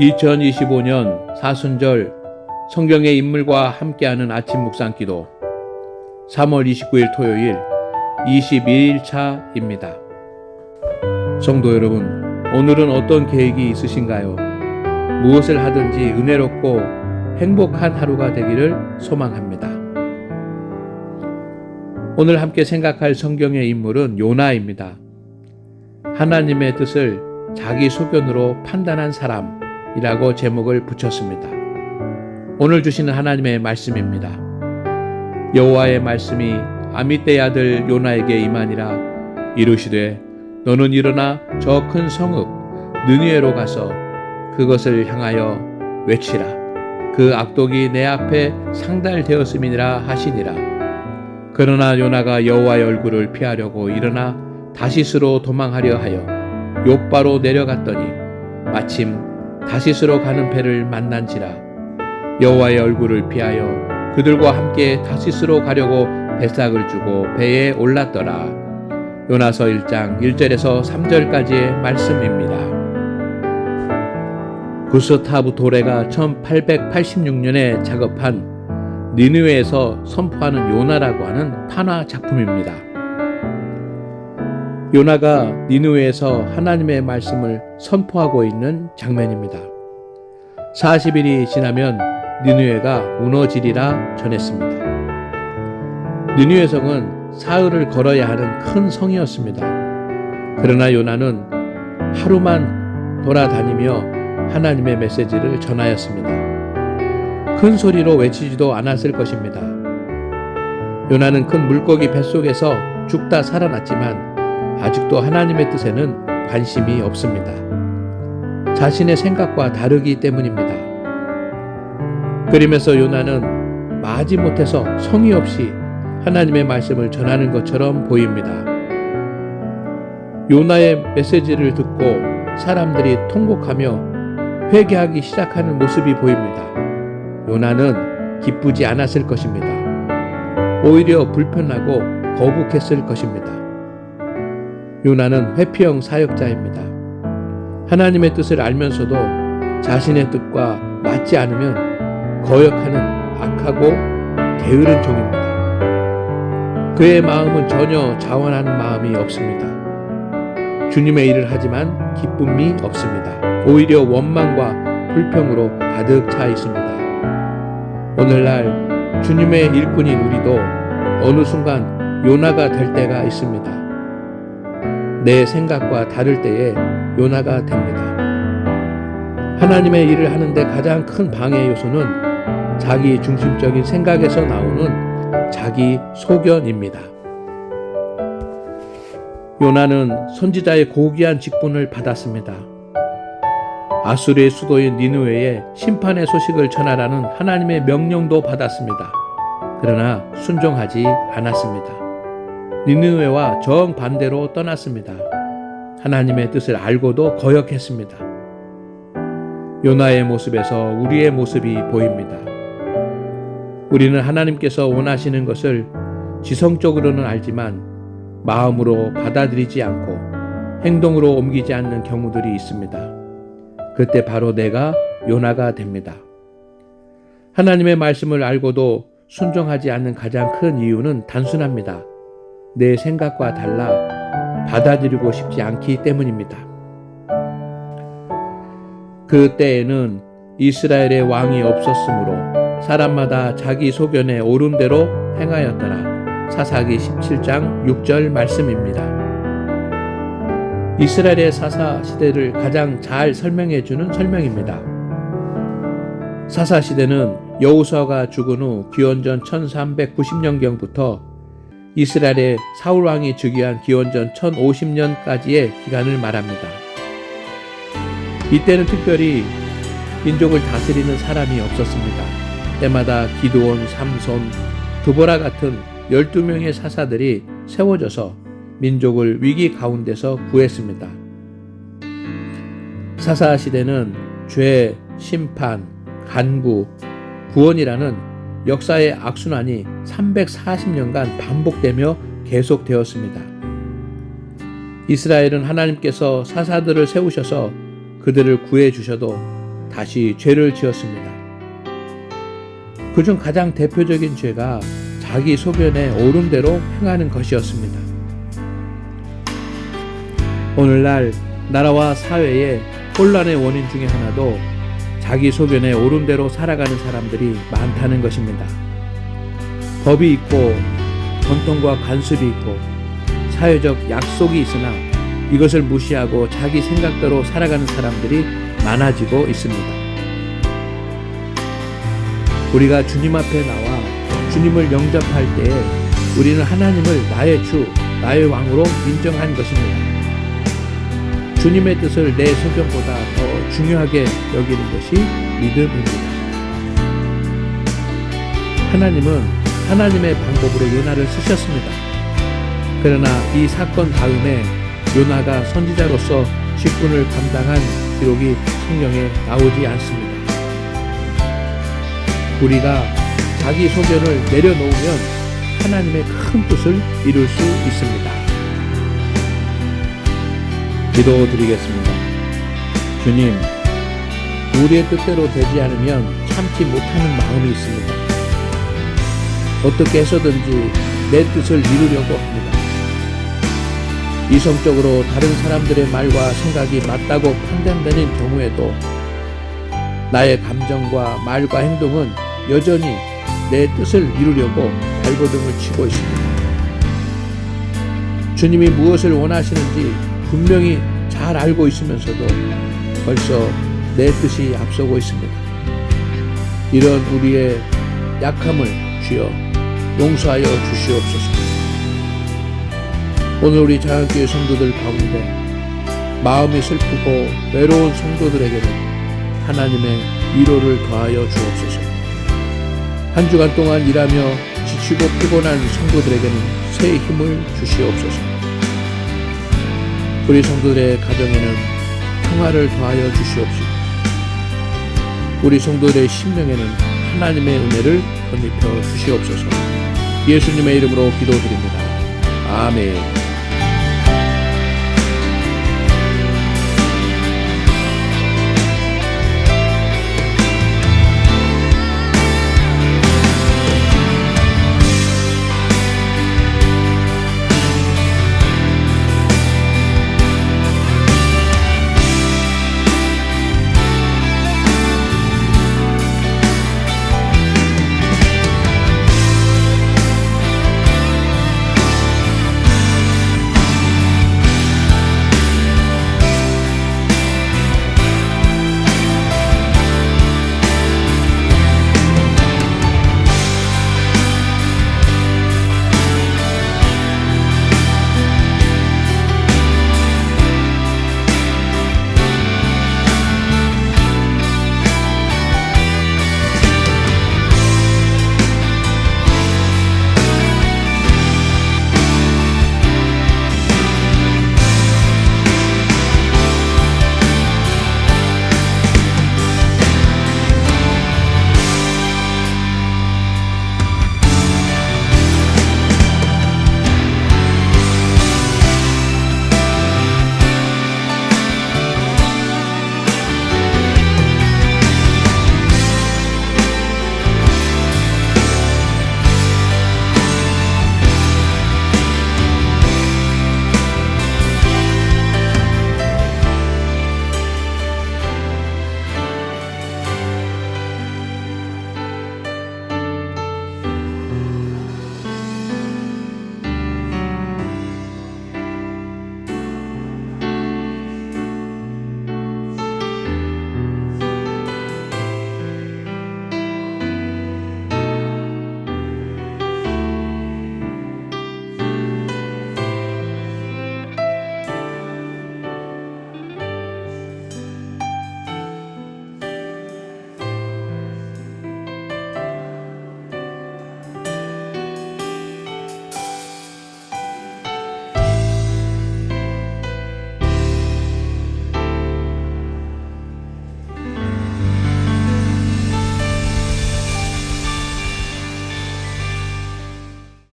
2025년 사순절 성경의 인물과 함께하는 아침 묵상 기도 3월 29일 토요일 21일 차입니다. 성도 여러분, 오늘은 어떤 계획이 있으신가요? 무엇을 하든지 은혜롭고 행복한 하루가 되기를 소망합니다. 오늘 함께 생각할 성경의 인물은 요나입니다. 하나님의 뜻을 자기 소견으로 판단한 사람 이라고 제목을 붙였습니다. 오늘 주시는 하나님의 말씀입니다. 여호와의 말씀이 아미떼 아들 요나에게 임하니라 이르시되 너는 일어나 저 큰 성읍 느니에로 가서 그것을 향하여 외치라 그 악독이 내 앞에 상달되었음이니라 하시니라 그러나 요나가 여호와의 얼굴을 피하려고 일어나 다시스로 도망하려 하여 요바로 내려갔더니 마침 다시스로 가는 배를 만난지라 여호와의 얼굴을 피하여 그들과 함께 다시스로 가려고 배싹을 주고 배에 올랐더라 요나서 1장 1절에서 3절까지의 말씀입니다. 구스타브 도레가 1886년에 작업한 니느웨에서 선포하는 요나라고 하는 판화 작품입니다. 요나가 니느웨에서 하나님의 말씀을 선포하고 있는 장면입니다. 40일이 지나면 니느웨가 무너지리라 전했습니다. 니느웨 성은 사흘을 걸어야 하는 큰 성이었습니다. 그러나 요나는 하루만 돌아다니며 하나님의 메시지를 전하였습니다. 큰 소리로 외치지도 않았을 것입니다. 요나는 큰 물고기 뱃속에서 죽다 살아났지만 아직도 하나님의 뜻에는 관심이 없습니다. 자신의 생각과 다르기 때문입니다. 그림에서 요나는 마지못해서 성의 없이 하나님의 말씀을 전하는 것처럼 보입니다. 요나의 메시지를 듣고 사람들이 통곡하며 회개하기 시작하는 모습이 보입니다. 요나는 기쁘지 않았을 것입니다. 오히려 불편하고 거북했을 것입니다. 요나는 회피형 사역자입니다. 하나님의 뜻을 알면서도 자신의 뜻과 맞지 않으면 거역하는 악하고 게으른 종입니다. 그의 마음은 전혀 자원하는 마음이 없습니다. 주님의 일을 하지만 기쁨이 없습니다. 오히려 원망과 불평으로 가득 차 있습니다. 오늘날 주님의 일꾼인 우리도 어느 순간 요나가 될 때가 있습니다. 내 생각과 다를 때에 요나가 됩니다. 하나님의 일을 하는데 가장 큰 방해 요소는 자기 중심적인 생각에서 나오는 자기 소견입니다. 요나는 선지자의 고귀한 직분을 받았습니다. 아수르의 수도인 니누웨에 심판의 소식을 전하라는 하나님의 명령도 받았습니다. 그러나 순종하지 않았습니다. 니누웨와 정반대로 떠났습니다. 하나님의 뜻을 알고도 거역했습니다. 요나의 모습에서 우리의 모습이 보입니다. 우리는 하나님께서 원하시는 것을 지성적으로는 알지만 마음으로 받아들이지 않고 행동으로 옮기지 않는 경우들이 있습니다. 그때 바로 내가 요나가 됩니다. 하나님의 말씀을 알고도 순종하지 않는 가장 큰 이유는 단순합니다. 내 생각과 달라 받아들이고 싶지 않기 때문입니다. 그 때에는 이스라엘의 왕이 없었으므로 사람마다 자기 소견에 옳은 대로 행하였더라. 사사기 17장 6절 말씀입니다. 이스라엘의 사사 시대를 가장 잘 설명해 주는 설명입니다. 사사 시대는 여우수아가 죽은 후 기원전 1390년경부터 이스라엘의 사울 왕이 즉위한 기원전 1050년까지의 기간을 말합니다. 이때는 특별히 민족을 다스리는 사람이 없었습니다. 때마다 기도원, 삼손, 두보라 같은 12명의 사사들이 세워져서 민족을 위기 가운데서 구했습니다. 사사 시대는 죄, 심판, 간구, 구원이라는 역사의 악순환이 340년간 반복되며 계속되었습니다. 이스라엘은 하나님께서 사사들을 세우셔서 그들을 구해 주셔도 다시 죄를 지었습니다. 그중 가장 대표적인 죄가 자기 소변에 오른 대로 행하는 것이었습니다. 오늘날 나라와 사회의 혼란의 원인 중에 하나도 자기 소변에 오른 대로 살아가는 사람들이 많다는 것입니다. 법이 있고 전통과 관습이 있고 사회적 약속이 있으나 이것을 무시하고 자기 생각대로 살아가는 사람들이 많아지고 있습니다. 우리가 주님 앞에 나와 주님을 영접할 때에 우리는 하나님을 나의 주, 나의 왕으로 인정한 것입니다. 주님의 뜻을 내 소견보다 더 중요하게 여기는 것이 믿음입니다. 하나님은 하나님의 방법으로 요나를 쓰셨습니다. 그러나 이 사건 다음에 요나가 선지자로서 직분을 감당한 기록이 성경에 나오지 않습니다. 우리가 자기 소견을 내려놓으면 하나님의 큰 뜻을 이룰 수 있습니다. 기도드리겠습니다. 주님, 우리의 뜻대로 되지 않으면 참지 못하는 마음이 있습니다. 어떻게 해서든지 내 뜻을 이루려고 합니다. 이성적으로 다른 사람들의 말과 생각이 맞다고 판단되는 경우에도 나의 감정과 말과 행동은 여전히 내 뜻을 이루려고 발버둥을 치고 있습니다. 주님이 무엇을 원하시는지 분명히 잘 알고 있으면서도 벌써 내 뜻이 앞서고 있습니다. 이런 우리의 약함을 주여 용서하여 주시옵소서. 오늘 우리 자연교회 성도들 가운데 마음이 슬프고 외로운 성도들에게는 하나님의 위로를 더하여 주옵소서. 한 주간 동안 일하며 지치고 피곤한 성도들에게는 새 힘을 주시옵소서. 우리 성도들의 가정에는 평화를 더하여 주시옵시고 우리 성도들의 심령에는 하나님의 은혜를 덧입혀 주시옵소서. 예수님의 이름으로 기도드립니다. 아멘.